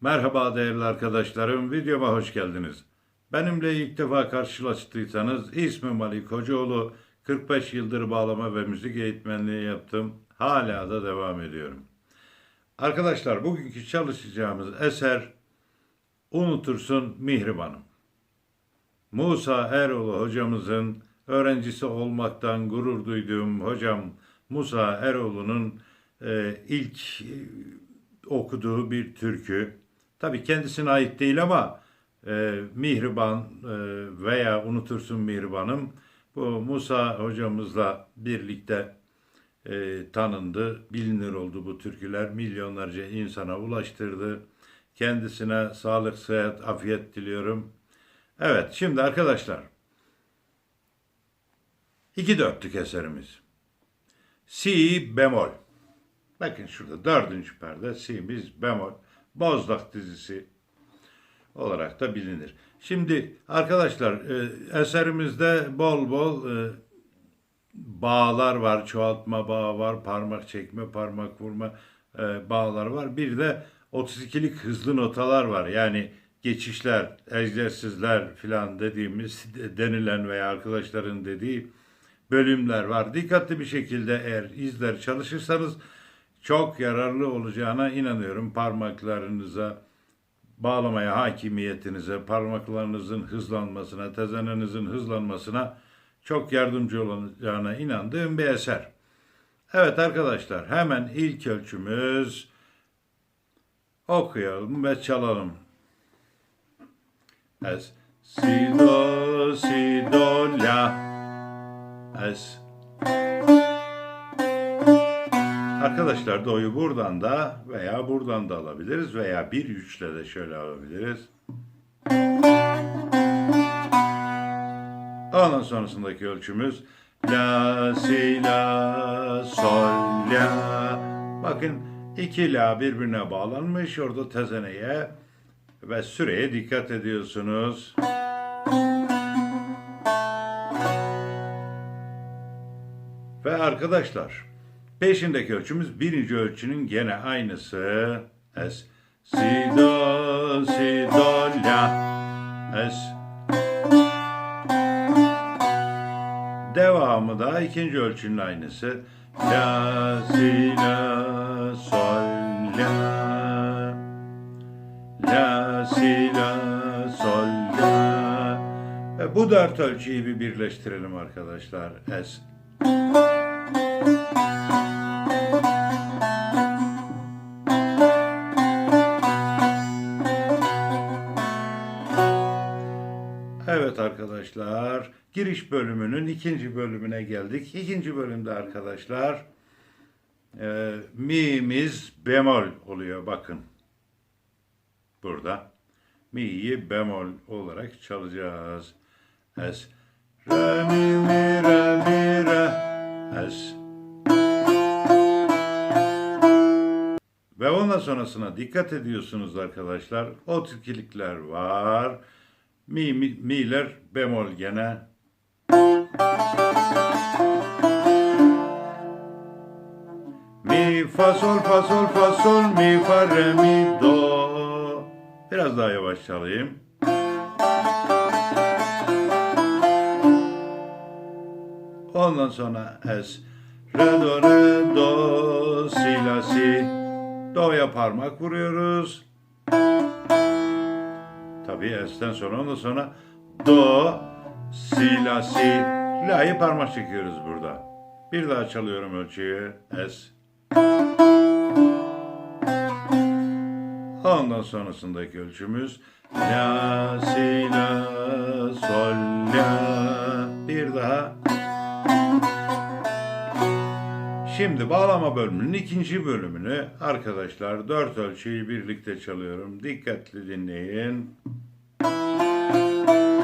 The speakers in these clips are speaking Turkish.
Merhaba değerli arkadaşlarım, videoma hoş geldiniz. Benimle ilk defa karşılaştıysanız ismim Ali Kocaoğlu. 45 yıldır bağlama ve müzik eğitmenliği yaptım. Hala da devam ediyorum. Arkadaşlar bugünkü çalışacağımız eser Unutursun Mihribanım. Musa Eroğlu hocamızın öğrencisi olmaktan gurur duyduğum hocam Musa Eroğlu'nun e, ilk e, okuduğu bir türkü. Tabii kendisine ait değil ama e, Mihriban e, veya Unutursun Mihriban'ım bu Musa hocamızla birlikte e, tanındı, bilinir oldu bu türküler. Milyonlarca insana ulaştırdı. Kendisine sağlık, sıhhat, afiyet diliyorum. Evet, şimdi arkadaşlar iki dörtlük eserimiz. Si bemol. Bakın şurada dördüncü perde si'miz bemol. Bozlak dizisi olarak da bilinir. Şimdi arkadaşlar e, eserimizde bol bol e, bağlar var, çoğaltma bağı var, parmak çekme, parmak vurma e, bağlar var. Bir de 32'lik hızlı notalar var. Yani geçişler, egzersizler filan dediğimiz denilen veya arkadaşların dediği bölümler var. Dikkatli bir şekilde eğer izler çalışırsanız çok yararlı olacağına inanıyorum. Parmaklarınıza bağlamaya hakimiyetinize, parmaklarınızın hızlanmasına, tezenenizin hızlanmasına çok yardımcı olacağına inandığım bir eser. Evet arkadaşlar hemen ilk ölçümüz okuyalım ve çalalım. Es, si, do, si, do, la. Es. Arkadaşlar do'yu buradan da veya buradan da alabiliriz veya bir üçle de şöyle alabiliriz. Ondan sonrasındaki ölçümüz la, si, la, sol, la. Bakın iki la birbirine bağlanmış. Orada tezeneye ve süreye dikkat ediyorsunuz. Ve arkadaşlar peşindeki ölçümüz birinci ölçünün gene aynısı. Es, si, do, si, do, la. Es. Devamı da ikinci ölçünün aynısı. La, si, la, sol, la. La, si, la, sol, la. Ve bu dört ölçüyü bir birleştirelim arkadaşlar. Es. Giriş bölümünün ikinci bölümüne geldik. İkinci bölümde arkadaşlar, e, mi'miz bemol oluyor bakın. Burada mi'yi bemol olarak çalacağız. Es, re, mi, mi, re, mi, re, es. Ve ondan sonrasına dikkat ediyorsunuz arkadaşlar. O tilkilikler var. Mi, mi, mi'ler bemol gene. Mi, fa, sol, fa, sol, fa, sol, mi, fa, re, mi, do. Biraz daha yavaş çalayım. Ondan sonra es. Re, do, re, do, si, la, si. Do'ya parmak vuruyoruz. Tabii Es'ten sonra ondan sonra Do, Si, La, Si. La'yı parmak çekiyoruz burada. Bir daha çalıyorum ölçüyü. Es. Ondan sonrasındaki ölçümüz La, Si, La, Sol, La. Bir daha. Şimdi bağlama bölümünün ikinci bölümünü arkadaşlar dört ölçüyü birlikte çalıyorum. Dikkatli dinleyin. Bir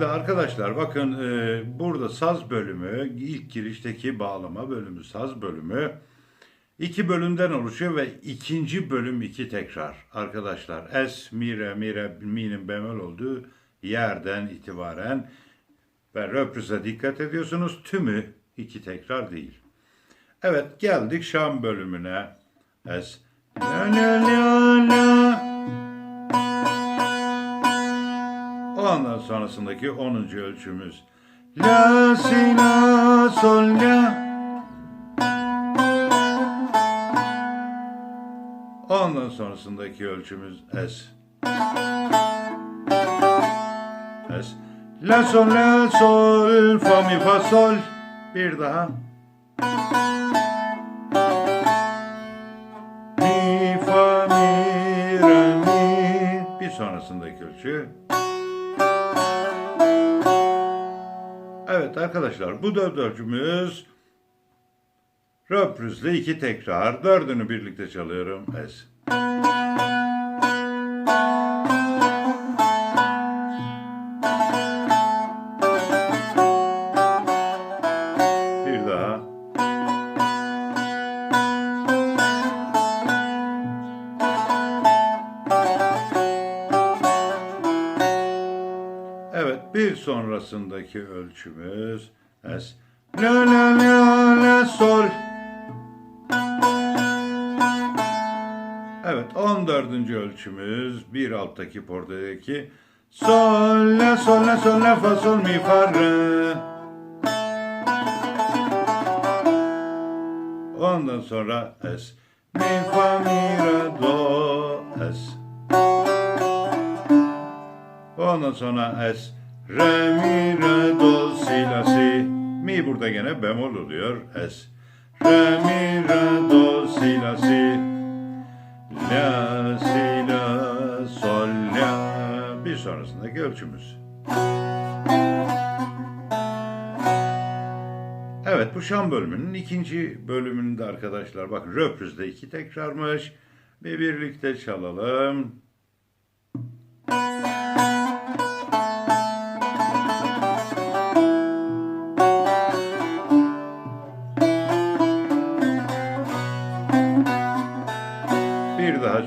Şimdi arkadaşlar bakın e, burada saz bölümü ilk girişteki bağlama bölümü saz bölümü İki bölümden oluşuyor ve ikinci bölüm iki tekrar. Arkadaşlar es, mi, re, mi, re, mi'nin bemol olduğu yerden itibaren ve röprize dikkat ediyorsunuz. Tümü iki tekrar değil. Evet geldik Şam bölümüne. Es, la, la, la, la. Ondan sonrasındaki 10. ölçümüz. La, si, la, sol, la. Ondan sonrasındaki ölçümüz es. Es. La sol la sol fa mi fa sol. Bir daha. Mi fa mi re mi. Bir sonrasındaki ölçü. Evet arkadaşlar bu dört ölçümüz Röprizle iki tekrar. Dördünü birlikte çalıyorum. Es. Sonrasındaki ölçümüz es. La la la la sol. Evet, 14. ölçümüz bir alttaki pordadaki sol la sol la sol la fa sol mi fa re. Ondan sonra es mi fa mi re do es. Ondan sonra es re mi re do si la si. Mi burada gene bemol oluyor. Es re mi re do si la si. La si la sol la. Bir sonrasındaki ölçümüz. Evet bu Şam bölümünün ikinci bölümünde arkadaşlar bakın röprizde iki tekrarmış. Bir birlikte çalalım.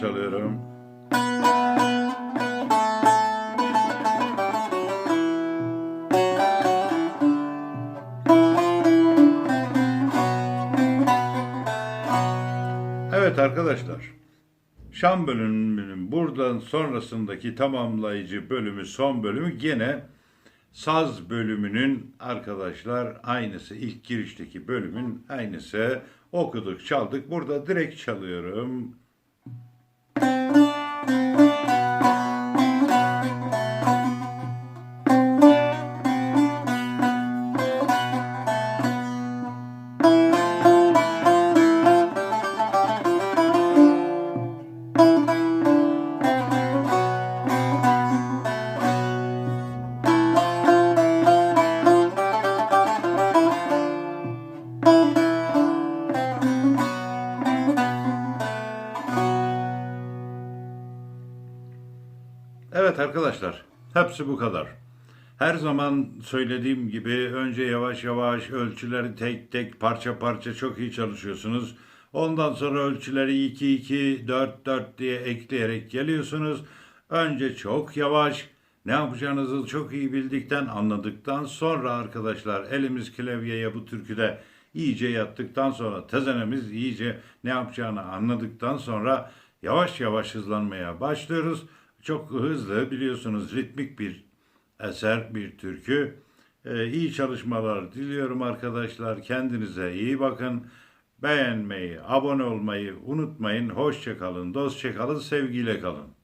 Çalıyorum. Evet arkadaşlar. Şam bölümünün buradan sonrasındaki tamamlayıcı bölümü son bölümü gene saz bölümünün arkadaşlar aynısı ilk girişteki bölümün aynısı okuduk çaldık burada direkt çalıyorum. Hepsi bu kadar. Her zaman söylediğim gibi önce yavaş yavaş ölçüleri tek tek parça parça çok iyi çalışıyorsunuz. Ondan sonra ölçüleri 2 2 4 4 diye ekleyerek geliyorsunuz. Önce çok yavaş ne yapacağınızı çok iyi bildikten anladıktan sonra arkadaşlar elimiz klavyeye bu türküde iyice yattıktan sonra tezenemiz iyice ne yapacağını anladıktan sonra yavaş yavaş hızlanmaya başlıyoruz. Çok hızlı biliyorsunuz ritmik bir eser, bir türkü. Ee, iyi çalışmalar diliyorum arkadaşlar. Kendinize iyi bakın. Beğenmeyi, abone olmayı unutmayın. Hoşça kalın, dostça kalın, sevgiyle kalın.